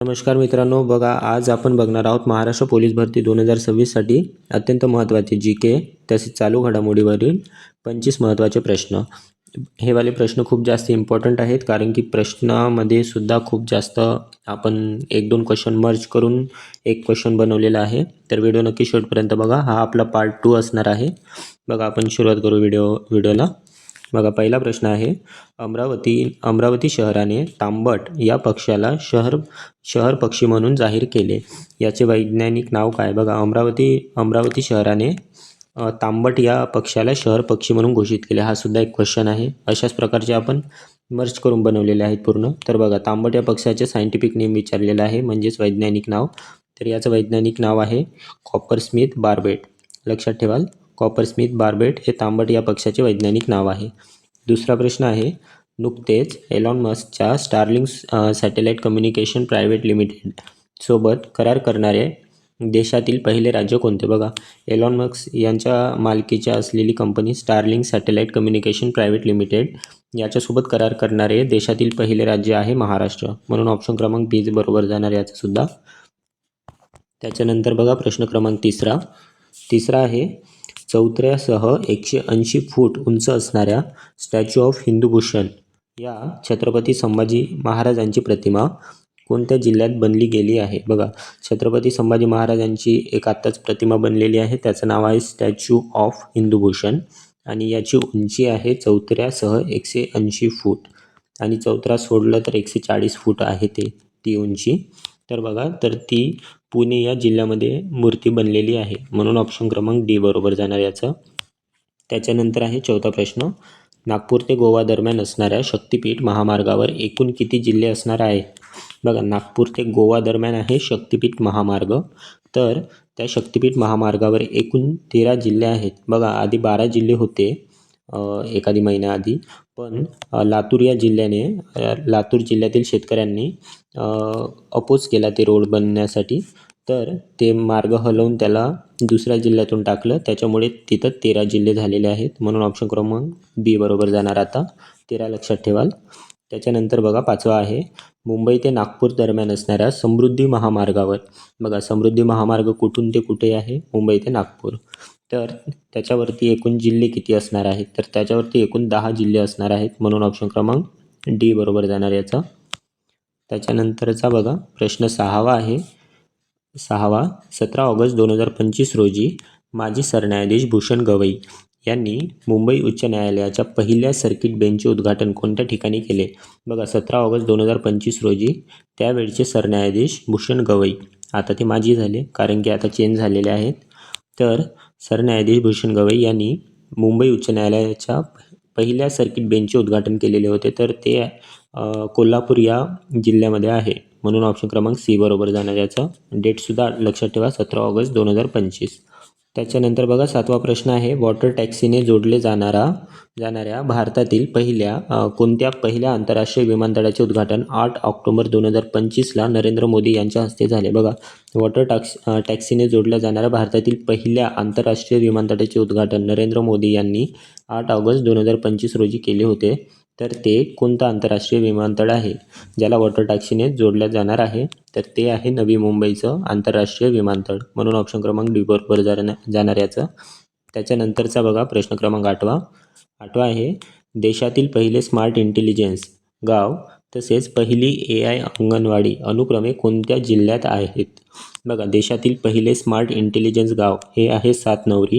नमस्कार मित्रांनो बघा आज आपण बघणार आहोत महाराष्ट्र पोलीस भरती दोन हजार सव्वीससाठी अत्यंत महत्त्वाचे जी के तसेच चालू घडामोडीवरील पंचवीस महत्त्वाचे प्रश्न. हे वाले प्रश्न खूप जास्त इम्पॉर्टंट आहेत कारण की प्रश्नामध्ये सुद्धा खूप जास्त आपण एक दोन क्वेश्चन मर्ज करून एक क्वेश्चन बनवलेला आहे. तर व्हिडिओ नक्की शेवटपर्यंत बघा. हा आपला पार्ट टू असणार आहे. बघा आपण सुरुवात करू व्हिडिओ व्हिडिओला बघा पहिला प्रश्न आहे अमरावती अमरावती शहराने तांबट या पक्षाला शहर शहर पक्षी म्हणून जाहीर केले. याचे वैज्ञानिक नाव काय? बघा अमरावती अमरावती शहराने तांबट या पक्षाला शहर पक्षी म्हणून घोषित केले. हा सुद्धा एक क्वेश्चन आहे. अशाच प्रकारचे आपण मर्च करून बनवलेले आहेत पूर्ण. तर बघा तांबट या पक्षाचे सायंटिफिक नेम विचारलेलं आहे म्हणजेच वैज्ञानिक नाव. तर याचं वैज्ञानिक नाव आहे कॉपर स्मिथ बार्बेट. लक्षात ठेवाल. कॉपर स्मिथ बार्बेट हे तांबट या पक्षाचे वैज्ञानिक नाव आहे. दुसरा प्रश्न आहे नुकतेच Elon मस्कच्या Starlink satellite communication private limited सोबत करार करणारे देशातील पहिले राज्य कोणते? बघा एलॉन मस्क यांच्या मालकीच्या असलेली company Starlink satellite communication private limited याच्यासोबत करार करणारे देशातील पहिले राज्य आहे महाराष्ट्र. म्हणून ऑप्शन क्रमांक बीज बरोबर जाणार याचासुद्धा. त्याच्यानंतर बघा प्रश्न क्रमांक तिसरा. तिसरा आहे चौथऱ्यासह एकशे ऐंशी फूट उंच असणाऱ्या स्टॅच्यू ऑफ हिंदूभूषण या छत्रपती संभाजी महाराजांची प्रतिमा कोणत्या जिल्ह्यात बनली गेली आहे? बघा छत्रपती संभाजी महाराजांची एक आत्ताच प्रतिमा बनलेली आहे. त्याचं नाव आहे स्टॅच्यू ऑफ हिंदूभूषण आणि याची उंची आहे चौथऱ्यासह एकशे ऐंशी फूट आणि चौथरा सोडलं तर एकशे चाळीस फूट आहे ते ती उंची. तर बघा तर ती पुणे या जिल्ह्यामध्ये मूर्ती बनलेली आहे. म्हणून ऑप्शन क्रमांक डी बरोबर जाणार याचं. त्याच्यानंतर आहे चौथा प्रश्न. नागपूर ते गोवा दरम्यान असणाऱ्या शक्तिपीठ महामार्गावर एकूण किती जिल्हे असणार आहे? बघा नागपूर ते गोवा दरम्यान आहे शक्तिपीठ महामार्ग. तर त्या शक्तिपीठ महामार्गावर एकूण तेरा जिल्हे आहेत. बघा आधी बारा जिल्हे होते एखादी महिन्याआधी पण लातूर या जिल्ह्याने लातूर जिल्ह्यातील शेतकऱ्यांनी अपोज केला ते रोड बनण्यासाठी. तर ते मार्ग हलवून त्याला दुसऱ्या जिल्ह्यातून टाकलं. त्याच्यामुळे तिथं तेरा जिल्हे झालेले आहेत. म्हणून ऑप्शन क्रमांक बी बरोबर जाणार आता. तेरा लक्षात ठेवाल. त्याच्यानंतर बघा पाचवा आहे. मुंबई ते नागपूर दरम्यान असणाऱ्या समृद्धी महामार्गावर. बघा समृद्धी महामार्ग कुठून ते कुठे आहे? मुंबई ते नागपूर. तर त्याच्यावरती एकूण जिल्हे किती असणार आहेत? तर त्याच्यावरती एकूण दहा जिल्हे असणार आहेत. म्हणून ऑप्शन क्रमांक डी बरोबर जाणार याचा. त्याच्यानंतरचा बघा प्रश्न सहावा आहे. सहावा सतरा ऑगस्ट दोन हजार पंचवीस रोजी माजी सरन्यायाधीश भूषण गवई यांनी मुंबई उच्च न्यायालयाच्या पहिल्या सर्किट बेंचचे उद्घाटन कोणत्या ठिकाणी केले? बघा सतरा ऑगस्ट दोन हजार पंचवीस रोजी त्यावेळचे सरन्यायाधीश भूषण गवई. आता ते माजी झाले कारण की आता चेंज झालेले आहेत. तर सरन्यायाधीश भूषण गवई यांनी मुंबई उच्च न्यायालयाच्या पहिल्या सर्किट बेंचचे उद्घाटन केलेले होते. तर ते कोल्हापूर या जिल्ह्यामध्ये आहे. म्हणून ऑप्शन क्रमांक सी बरोबर जाणार याचं डेटसुद्धा लक्षात ठेवा सतरा ऑगस्ट दोन हजार पंचवीस. त्याच्यानंतर बघा सातवा प्रश्न आहे वॉटर टॅक्सीने जोडले जाणारा जाणाऱ्या भारतातील पहिल्या कोणत्या पहिल्या आंतरराष्ट्रीय विमानतळाचे उद्घाटन आठ ऑक्टोबर दोन हजार पंचवीसला नरेंद्र मोदी यांच्या हस्ते झाले? बघा वॉटर टॅक्स टॅक्सीने जोडल्या जाणाऱ्या भारतातील पहिल्या आंतरराष्ट्रीय विमानतळाचे उद्घाटन नरेंद्र मोदी यांनी आठ ऑगस्ट दोन हजार पंचवीस रोजी केले होते. तर ते कोणतं आंतरराष्ट्रीय विमानतळ आहे? ज्याला वॉटर टॅक्सीने जोडल्या जाणार आहे? तर ते आहे नवी मुंबईचं आंतरराष्ट्रीय विमानतळ. म्हणून ऑप्शन क्रमांक डी बरोबर जाणार जाणार याचं. त्याच्यानंतरचा बघा प्रश्न क्रमांक आठवा. आठवा आहे देशातील पहिले स्मार्ट इंटेलिजन्स गाव तसेच पहिली ए आय अंगणवाडी अनुक्रमे कोणत्या जिल्ह्यात आहेत? बघा देशातील पहिले स्मार्ट इंटेलिजन्स गाव हे आहे सातनवरी.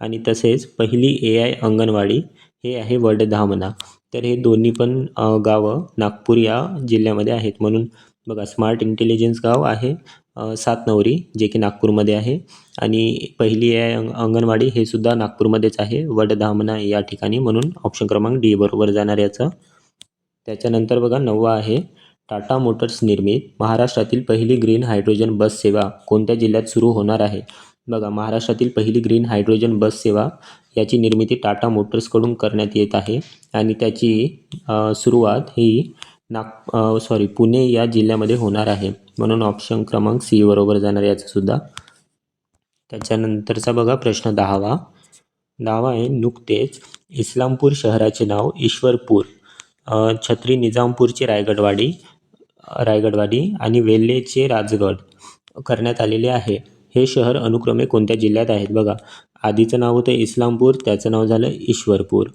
आणि तसेच पहिली ए आय अंगणवाडी हे आहे वडधामणा तर हे दोन्ही पण गावं नागपूर या जिल्ह्यामध्ये आहेत. म्हणून बघा स्मार्ट इंटेलिजन्स गाव आहे सात सातनवरी जे की नागपूरमध्ये आहे. आणि पहिली आहे अंगणवाडी हे सुद्धा नागपूरमध्येच आहे. वडधामणा या ठिकाणी म्हणून ऑप्शन क्रमांक डी बरोबर जाणार याचं. त्याच्यानंतर बघा नववा आहे टाटा मोटर्स निर्मित. महाराष्ट्रातील पहिली ग्रीन हायड्रोजन बस सेवा कोणत्या जिल्ह्यात सुरू होणार आहे? बघा महाराष्ट्रातील पहिली ग्रीन हायड्रोजन बस सेवा याची निर्मिती टाटा मोटर्सकडून करण्यात येत आहे. आणि त्याची सुरुवात ही नाग सॉरी पुणे या जिल्ह्यामध्ये होणार आहे. म्हणून ऑप्शन क्रमांक सी बरोबर जाणार याचासुद्धा त्याच्यानंतरचा बघा प्रश्न दहावा. दहावा आहे नुकतेच इस्लामपूर शहराचे नाव ईश्वरपूर. छत्री निजामपूरची रायगडवाडी रायगडवाडी आणि वेल्हेचे राजगड करण्यात आलेले आहे. हे शहर अनुक्रमे कोणत्या जिल्ह्यात आहेत? बघा आधीचं नाव होतं इस्लामपूर त्याचं नाव झालं ईश्वरपूर.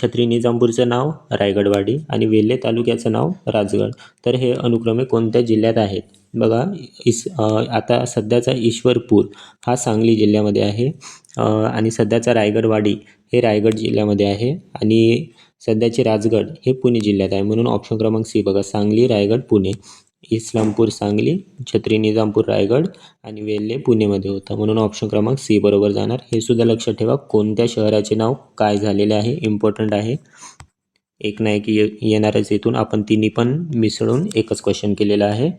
छत्री निजामपूरचं नाव रायगडवाडी आणि वेल्हे तालुक्याचं नाव राजगड. तर हे अनुक्रमे कोणत्या जिल्ह्यात आहेत? बघा इस आता सध्याचा ईश्वरपूर हा सांगली जिल्ह्यामध्ये आहे. आणि सध्याचा रायगडवाडी हे रायगड जिल्ह्यामध्ये आहे. आणि सध्याचे राजगड हे पुणे जिल्ह्यात आहे. म्हणून ऑप्शन क्रमांक सी बघा. सांगली रायगड पुणे. इस्लामपूर सांगली छत्री निजामपूर रायगड आणि वेल्हे पुणेमध्ये होता. म्हणून ऑप्शन क्रमांक सी बरोबर जाणार. हे सुद्धा लक्षात ठेवा कोणत्या शहराचे नाव काय झालेले आहे इम्पॉर्टंट आहे? एक ना एक ये येणारच इथून. आपण तिन्ही पण मिसळून एकच क्वेश्चन केलेलं आहे.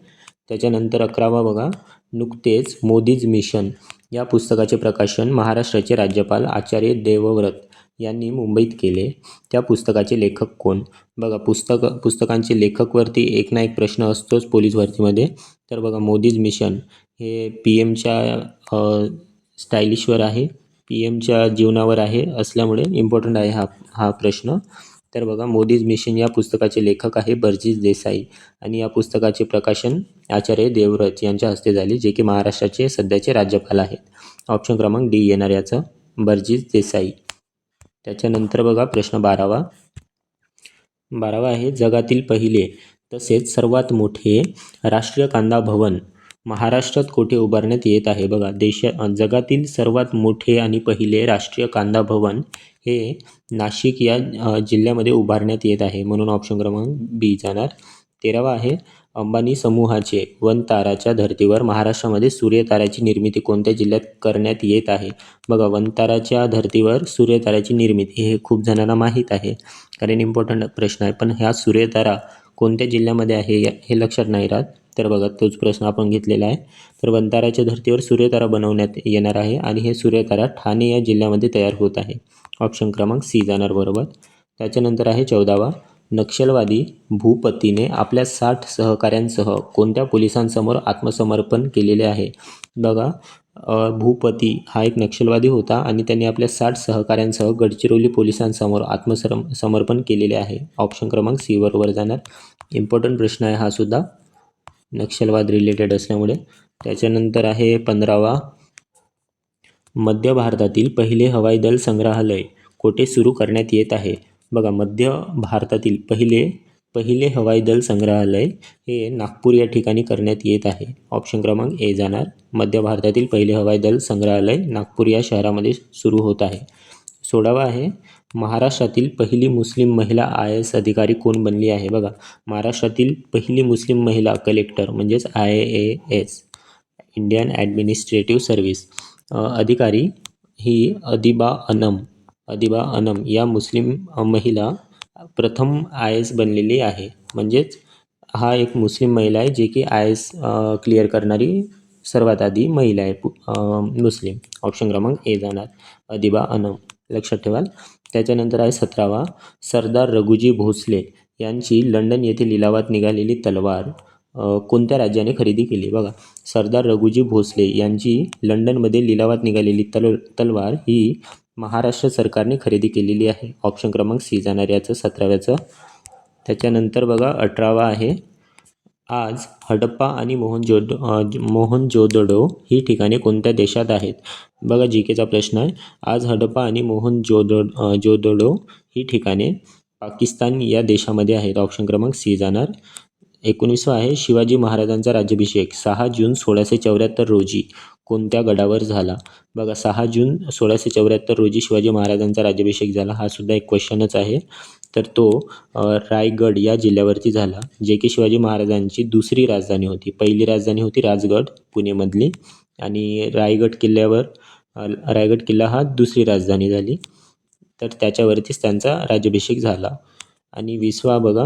त्याच्यानंतर अकरावा बघा. नुकतेच मोदीज मिशन या पुस्तकाचे प्रकाशन महाराष्ट्राचे राज्यपाल आचार्य देवव्रत यांनी मुंबईत केले. त्या पुस्तकाचे लेखक कोण? बघा पुस्तक पुस्तकांचे लेखकवरती एक ना एक प्रश्न असतोच पोलीस भरतीमध्ये तर बघा मोदीज मिशन हे पी एमच्या स्टायलिशवर आहे. पी एमच्या जीवनावर आहे असल्यामुळे इम्पॉर्टंट आहे हा हा प्रश्न. तर बघा मोदीज मिशन या पुस्तकाचे लेखक आहे बर्जीज देसाई आणि या पुस्तकाचे प्रकाशन आचार्य देवव्रत यांच्या हस्ते झाले जे की महाराष्ट्राचे सध्याचे राज्यपाल आहेत. ऑप्शन क्रमांक डी येणार याचं बर्जीज देसाई. त्याच्यानंतर बघा प्रश्न बारावा. बारावा आहे जगातील पहिले तसेच सर्वात मोठे राष्ट्रीय कांदा भवन महाराष्ट्रात कोठे उभारण्यात येत आहे? बघा देशा जगातील सर्वात मोठे आणि पहिले राष्ट्रीय कांदा भवन हे नाशिक या जिल्ह्यामध्ये उभारण्यात येत आहे. म्हणून ऑप्शन क्रमांक बी जाणार. तेरावा आहे अंबानी समूहाचे वनताराच्या धर्तीवर महाराष्ट्रामध्ये सूर्यताराची निर्मिती कोणत्या जिल्ह्यात करण्यात येत आहे? बघा वनताराच्या धर्तीवर सूर्यताराची निर्मिती हे खूप जणांना माहीत आहे. कारण इम्पॉर्टंट प्रश्न आहे. पण ह्या सूर्यतारा कोणत्या जिल्ह्यामध्ये आहे हे लक्षात नाही राहत. तर बघा तोच प्रश्न आपण घेतलेला आहे. तर वनताराच्या धर्तीवर सूर्यतारा बनवण्यात येणार आहे आणि हे सूर्यतारा ठाणे या जिल्ह्यामध्ये तयार होत आहे. ऑप्शन क्रमांक सी जाणार बरोबर. त्याच्यानंतर आहे चौदावा. नक्षलवादी भूपतीने आपल्या साठ सहकाऱ्यांसह कोणत्या पोलिसांसमोर आत्मसमर्पण केलेले आहे? बघा भूपती हा एक नक्षलवादी होता आणि त्यांनी आपल्या साठ सहकाऱ्यांसह गडचिरोली पोलिसांसमोर आत्मसरम समर्पण केलेले आहे. ऑप्शन क्रमांक सी बरोबर जाणार. इम्पॉर्टंट प्रश्न आहे हा सुद्धा. नक्षलवाद रिलेटेड असल्यामुळे. त्याच्यानंतर आहे पंधरावा. मध्य भारतातील पहिले हवाई दल संग्रहालय कोठे सुरू करण्यात येत आहे? बघा मध्य भारतातील पहिले पहिले हवाई दल संग्रहालय हे नागपूर या ठिकाणी करण्यात येत आहे. ऑप्शन क्रमांक ए जाणार. मध्य भारतातील पहिले हवाई दल संग्रहालय नागपूर या शहरामध्ये सुरू होत आहे. सोळावा आहे. महाराष्ट्रातील पहिली मुस्लिम महिला आय एस अधिकारी कोण बनली आहे? बघा महाराष्ट्रातील पहिली मुस्लिम महिला कलेक्टर म्हणजेच I A S Indian administrative service अधिकारी ही अदिबा अनम. अदिबा अनम या मुस्लिम महिला प्रथम आय एस बनलेली आहे. म्हणजेच हा एक मुस्लिम महिला आहे जे की आय एस क्लिअर करणारी सर्वात आधी महिला आहे. पु- मुस्लिम. ऑप्शन क्रमांक ए जाणार. अदिबा अनम. लक्षात ठेवाल. त्याच्यानंतर आहे सतरावा. सरदार रघुजी भोसले यांची लंडन येथे लिलावात निघालेली तलवार कोणत्या राज्याने खरेदी केली? बघा. सरदार रघुजी भोसले यांची लंडनमध्ये लिलावात निघालेली तल तलवार ही महाराष्ट्र सरकारने खरेदी केलेली आहे. ऑप्शन क्रमांक सी जाणार याचं सतराव्याचं. त्याच्यानंतर बघा अठरावा आहे. आज हडप्पा आणि मोहनजोद मोहनजोदडो ही ठिकाणे कोणत्या देशात आहेत? बघा जी केचा प्रश्न आहे. आज हडप्पा आणि मोहनजोदो जोदडो ही ठिकाणे पाकिस्तान या देशामध्ये आहेत. ऑप्शन क्रमांक सी जाणार. एकोणीसवा आहे शिवाजी महाराजांचा राज्याभिषेक सहा जून सोळाशे चौऱ्याहत्तर रोजी. कोणत्या गडावर झाला? बघा सहा जून सोळाशे चौऱ्याहत्तर रोजी शिवाजी महाराजांचा राज्याभिषेक झाला. हा सुद्धा एक क्वेश्चनच आहे. तर तो रायगड या जिल्ह्यावरती झाला जे की शिवाजी महाराजांची दुसरी राजधानी होती. पहिली राजधानी होती राजगड पुणेमधली. आणि रायगड किल्ल्यावर रायगड किल्ला हा दुसरी राजधानी झाली. तर त्याच्यावरतीच त्यांचा राज्याभिषेक झाला. आणि विसवा बघा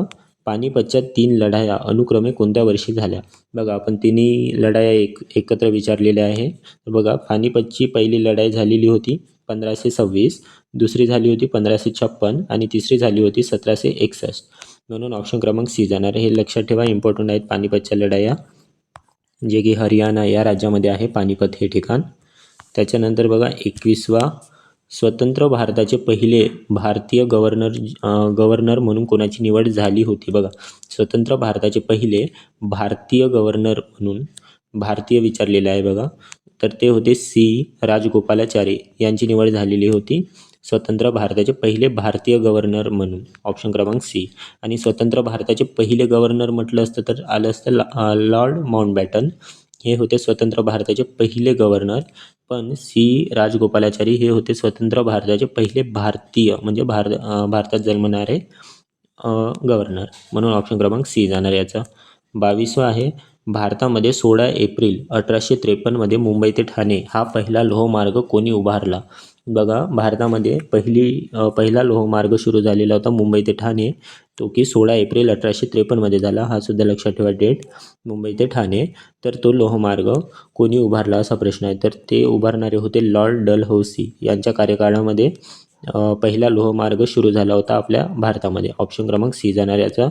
पानिपतच्या तीन लढाया अनुक्रमे कोणत्या वर्षी झाल्या? बघा आपण तिन्ही लढाया एक एकत्र विचारलेल्या आहे बघा पानिपतची पहिली लढाई झालेली होती पंधराशे सव्वीस दुसरी झाली होती पंधराशे छप्पन आणि तिसरी झाली होती सतराशे एकसष्ट. म्हणून ऑप्शन क्रमांक सी जाणार हे लक्षात ठेवा इम्पॉर्टंट आहेत पानिपतच्या लढाया. जे की हरियाणा या राज्यामध्ये आहे पानिपत हे ठिकाण. त्याच्यानंतर बघा एकवीसवा स्वतंत्र भारताचे पहिले भारतीय गव्हर्नर गव्हर्नर म्हणून कोणाची निवड झाली होती बघा. स्वतंत्र भारताचे पहिले भारतीय गव्हर्नर म्हणून भारतीय विचारलेलं आहे बघा. तर ते होते सी. राजगोपालाचारी यांची निवड झालेली होती. स्वतंत्र भारताचे पहिले भारतीय गव्हर्नर म्हणून ऑप्शन क्रमांक सी. आणि स्वतंत्र भारताचे पहिले गव्हर्नर म्हटलं असतं तर आलं असतं ला- लॉर्ड माउंटबॅटन. हे होते स्वतंत्र भारताचे पहिले गव्हर्नर पण सी. राजगोपालाचारी हे होते स्वतंत्र भारताचे पहिले भारतीय म्हणजे भारत भारतात जन्मणारे गव्हर्नर म्हणून ऑप्शन क्रमांक सी जाणार याचा. बावीसवा आहे भारतामध्ये सोळा एप्रिल अठराशे त्रेपन्नमध्ये मुंबई ते ठाणे हा पहिला लोहमार्ग कोणी उभारला? बघा भारतामध्ये पहिली पहिला लोहमार्ग सुरू झालेला होता मुंबई ते ठाणे. तो की सोळा एप्रिल अठराशे त्रेपन्नमध्ये झाला. हा सुद्धा लक्षात ठेवा डेट मुंबई ते ठाणे. तर तो लोहमार्ग कोणी उभारला असा प्रश्न आहे. तर ते उभारणारे होते लॉर्ड डलहौसी. यांच्या कार्यकाळामध्ये पहिला लोहमार्ग सुरू झाला होता आपल्या भारतामध्ये. ऑप्शन क्रमांक सी जाणार याचा.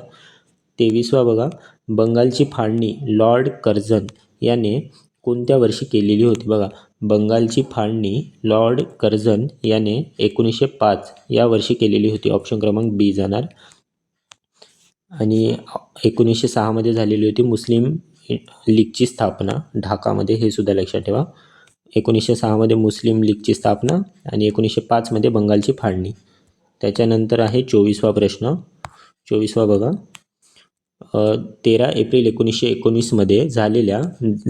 तेवीसवा बघा. बंगालची फाळणी लॉर्ड कर्झन याने कोणत्या वर्षी केलेली होती? बघा. बंगालची फाळणी लॉर्ड कर्झन याने एकोणीसशे पाच या वर्षी केलेली होती. ऑप्शन क्रमांक बी जाणार. आणि एकोणीसशे सहामध्ये झालेली होती मुस्लिम लीगची स्थापना. ढाकामध्ये हे सुद्धा लक्षात ठेवा. एकोणीसशे सहामध्ये मुस्लिम लीगची स्थापना आणि एकोणीसशे पाचमध्ये बंगालची फाळणी त्याच्यानंतर आहे चोवीसवा प्रश्न. चोवीसवा बघा. तेरा एप्रिल एकोणीसशे एकोणीसमध्ये झालेल्या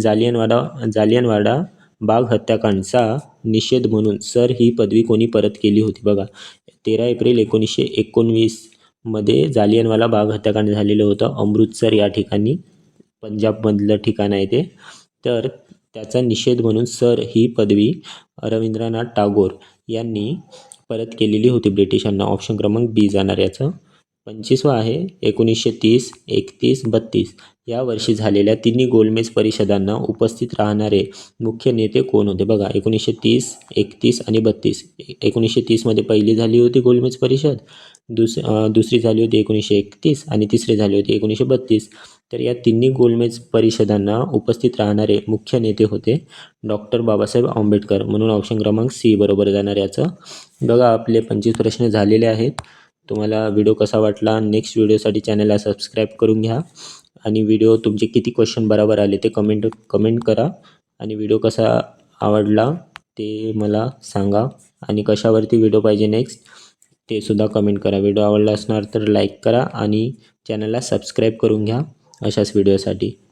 जालियनवाडा जालियनवाडा बाग हत्याकांडचा निषेध म्हणून सर ही पदवी कोणी परत केली होती बघा. तेरा एप्रिल एकोणीसशे एकोणवीस मध्ये जालियनवाला बाग हत्याकांड झालेलं होतं. अमृतसर या ठिकाणी पंजाबमधलं ठिकाण आहे ते. तर त्याचा निषेध म्हणून सर ही पदवी रवींद्रनाथ टागोर यांनी परत केलेली होती ब्रिटिशांना. ऑप्शन क्रमांक बी जाणार याचं. पंचवीसवा आहे. एकोणीसशे तीस एकतीस बत्तीस. या वर्षी झालेल्या तिन्ही गोलमेज परिषदांना उपस्थित राहणारे मुख्य नेते कोण होते? बघा एकोणीसशे तीस एकतीस आणि बत्तीस. एकोणीसशे तीसमध्ये पहिली झाली होती गोलमेज परिषद. दुस दुसरी झाली होती एकोणीसशे एकतीस आणि तिसरी झाली होती एकोणीसशे बत्तीस. तर या तिन्ही गोलमेज परिषदांना उपस्थित राहणारे मुख्य नेते होते डॉक्टर बाबासाहेब आंबेडकर. म्हणून ऑप्शन क्रमांक सी बरोबर जाणार याचं. बघा आपले पंचवीस प्रश्न झालेले आहेत. तुम्हाला व्हिडिओ कसा वाटला नेक्स्ट व्हिडिओसाठी चॅनलला सबस्क्राईब करून घ्या. आणि व्हिडिओ तुमचे किती क्वेश्चन बरोबर आले ते कमेंट कमेंट करा. आणि व्हिडिओ कसा आवडला ते मला सांगा. आणि कशावरती व्हिडिओ पाहिजे नेक्स्ट ते सुद्धा कमेंट करा. व्हिडिओ आवडला असणार तर लाईक करा आणि चॅनलला सबस्क्राईब करून घ्या अशाच व्हिडिओसाठी